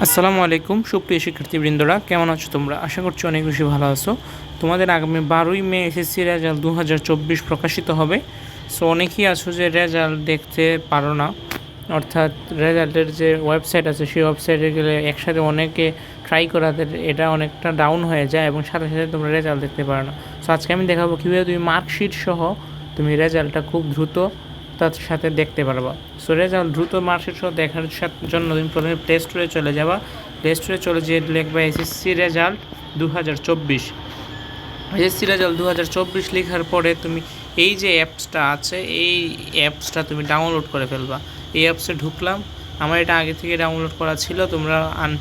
আসসালামু আলাইকুম, সুপ্রিয় শিক্ষার্থীবৃন্দরা, কেমন আছো তোমরা? আশা করছি অনেক বেশি ভালো আছো। তোমাদের আগামী বারোই মে এসএসসি রেজাল্ট দু হাজার চব্বিশ প্রকাশিত হবে। সো, অনেকেই আছো যে রেজাল্ট দেখতে পারো না। অর্থাৎ রেজাল্টের যে ওয়েবসাইট আছে, সেই ওয়েবসাইটে গেলে একসাথে অনেকে ট্রাই করাতে এটা অনেকটা ডাউন হয়ে যায় এবং সাথে সাথে তোমরা রেজাল্ট দেখতে পারো না। সো, আজকে আমি দেখাবো কীভাবে তুমি মার্কশিট সহ তুমি রেজাল্টটা খুব দ্রুত তার সাথে দেখতে পারবা। সো রেজাল্ট দ্রুত মার্কশিট সহ দেখার জন্য তুমি প্রথমে প্লে স্টোরে চলে যাবা। প্লে স্টোরে চলে যেয়ে লিখবা এসএসসি রেজাল্ট দু হাজার চব্বিশ। এসএসসি রেজাল্ট দু হাজার চব্বিশ লেখার পরে তুমি এই যে অ্যাপসটা আছে, এই অ্যাপসটা তুমি ডাউনলোড করে ফেলবা। এই অ্যাপসে ঢুকলাম। আমার এটা আগে থেকে ডাউনলোড করা ছিল, তোমরা আন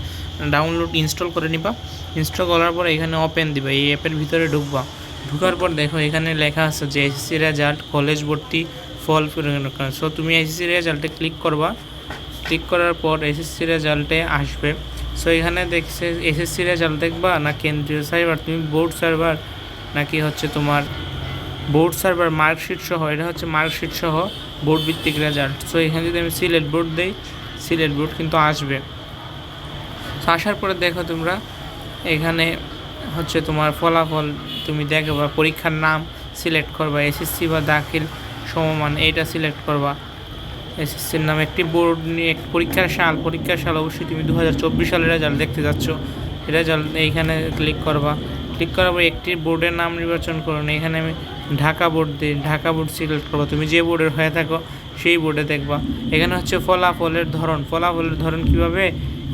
ডাউনলোড ইনস্টল করে নিবা। ইনস্টল করার পর এখানে ওপেন দিবা, এই অ্যাপের ভিতরে ঢুকবা। ঢুকার পর দেখো এখানে লেখা আছে যে এসএসসি রেজাল্ট কলেজ ভর্তি ফল সো তুমি এসএসসি রেজাল্টে ক্লিক করবা। ক্লিক করার পর এসএসসি রেজাল্টে আসবে। সো এখানে দেখছে এসএসসি রেজাল্ট দেখবা না কেন্দ্রীয় সার্ভার তুমি বোর্ড সার্ভার নাকি হচ্ছে তোমার বোর্ড সার্ভার মার্কশিট সহ? এটা হচ্ছে মার্কশিট সহ বোর্ড ভিত্তিক রেজাল্ট সো এখানে যদি আমি সিলেট বোর্ড দেই সিলেট বোর্ড কিন্তু আসবে। সো আসার পরে দেখো তোমরা এখানে হচ্ছে তোমার ফলাফল তুমি দেখো বা পরীক্ষার নাম সিলেক্ট করবা এসএসসি বা দাখিল। সমমান, এইটা সিলেক্ট করবা। এসএসসির নাম একটি বোর্ড নিয়ে পরীক্ষার সাল পরীক্ষার সাল অবশ্যই তুমি দু হাজার চব্বিশ সালের রেজাল্ট দেখতে যাচ্ছ। রেজাল্ট এইখানে ক্লিক করবা। ক্লিক করার পর একটি বোর্ডের নাম নির্বাচন করুন। এখানে আমি ঢাকা বোর্ড দিই। ঢাকা বোর্ড সিলেক্ট করব। তুমি যে বোর্ডের হয়ে থাকো, সেই বোর্ডে দেখবা। এখানে হচ্ছে ফলাফলের ধরন। ফলাফলের ধরন কীভাবে?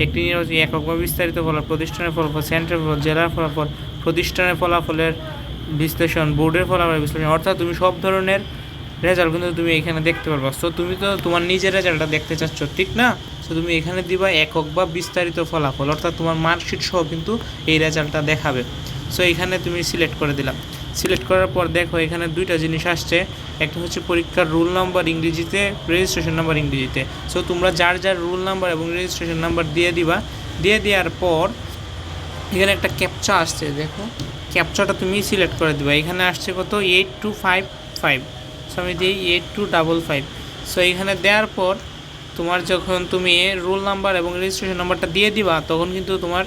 একটি নির্বাচন একক বা বিস্তারিত ফলাফল, প্রতিষ্ঠানের ফলাফল সেন্টারের ফলাফল, জেলার ফলাফল, প্রতিষ্ঠানের ফলাফলের বিশ্লেষণ বোর্ডের ফলাফলের বিশ্লেষণ। অর্থাৎ তুমি সব ধরনের রেজাল্ট কিন্তু তুমি এখানে দেখতে পারবা। সো তুমি তো তোমার নিজের রেজাল্টটা দেখতে চাচ্ছ, ঠিক না? সো তুমি এখানে দিবা একক বা বিস্তারিত ফলাফল, অর্থাৎ তোমার মার্কশিট সহ কিন্তু এই রেজাল্টটা দেখাবে। সো এখানে তুমি সিলেক্ট করে দিলাম সিলেক্ট করার পর দেখো এখানে দুইটা জিনিস আসছে। একটা হচ্ছে পরীক্ষার রুল নাম্বার ইংরেজিতে রেজিস্ট্রেশন নাম্বার ইংরেজিতে। সো তোমরা যার যার রুল নাম্বার এবং রেজিস্ট্রেশন নাম্বার দিয়ে দিবা। দিয়ে দেওয়ার পর এখানে একটা ক্যাপচা আসছে, দেখো। ক্যাপচাটা তুমি সিলেক্ট করে দিবা। এখানে আসছে কত? এইট টু ফাইভ ফাইভ আমি দিই eight two double five so এখানে দেওয়ার পর তোমার যখন তুমি রোল নাম্বার এবং রেজিস্ট্রেশন নাম্বারটা দিয়ে দিবা, তখন কিন্তু তোমার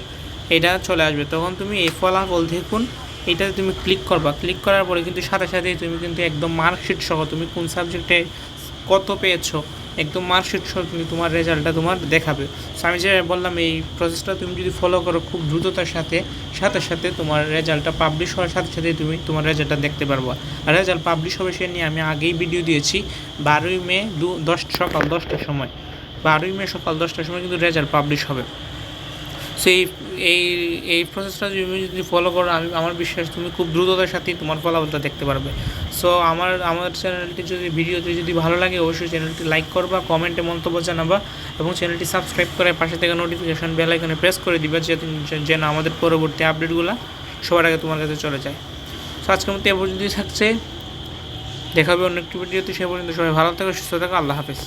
এটা চলে আসবে। তখন তুমি এই ফলাফল দেখুন, এটাতে তুমি ক্লিক করবা। ক্লিক করার পরে কিন্তু সাথে সাথেই তুমি কিন্তু একদম মার্কশিট সহ তুমি কোন সাবজেক্টে কত পেয়েছ একদম মার্কশিট সহ কিন্তু তোমার রেজাল্টটা তোমার দেখাবে। সো আমি যে বললাম, এই প্রসেসটা তুমি যদি ফলো করো খুব দ্রুততার সাথে সাথে সাথে তোমার রেজাল্টটা পাবলিশ হওয়ার সাথে সাথে তুমি তোমার রেজাল্টটা দেখতে পারব। আর রেজাল্ট পাবলিশ হবে সে নিয়ে আমি আগেই ভিডিও দিয়েছি, বারোই মে দু, দশ, সকাল দশটার সময়। বারোই মে সকাল দশটার সময় কিন্তু রেজাল্ট পাবলিশ হবে। সেই এই এই প্রসেসটা তুমি যদি ফলো করো, আমি, আমার বিশ্বাস তুমি খুব দ্রুততার সাথেই তোমার ফলাফলটা দেখতে পারবে। সো আমার আমার চ্যানেলটি যদি ভিডিওটি যদি ভালো লাগে, অবশ্যই চ্যানেলটি লাইক করবা কমেন্টে মন্তব্য জানাবা এবং চ্যানেলটি সাবস্ক্রাইব করে পাশে থেকে নোটিফিকেশন বেল আইকনে প্রেস করে দিবা যাতে যেন আমাদের পরবর্তী আপডেটগুলো সবার আগে তোমার কাছে চলে যায়। সো আজকের মতো এ পর্যন্তই থাকছে। দেখা হবে অন্য একটি ভিডিওতে সে পর্যন্ত সবাই ভালো থাকো, সুস্থ থাকো, আল্লাহ হাফেজ।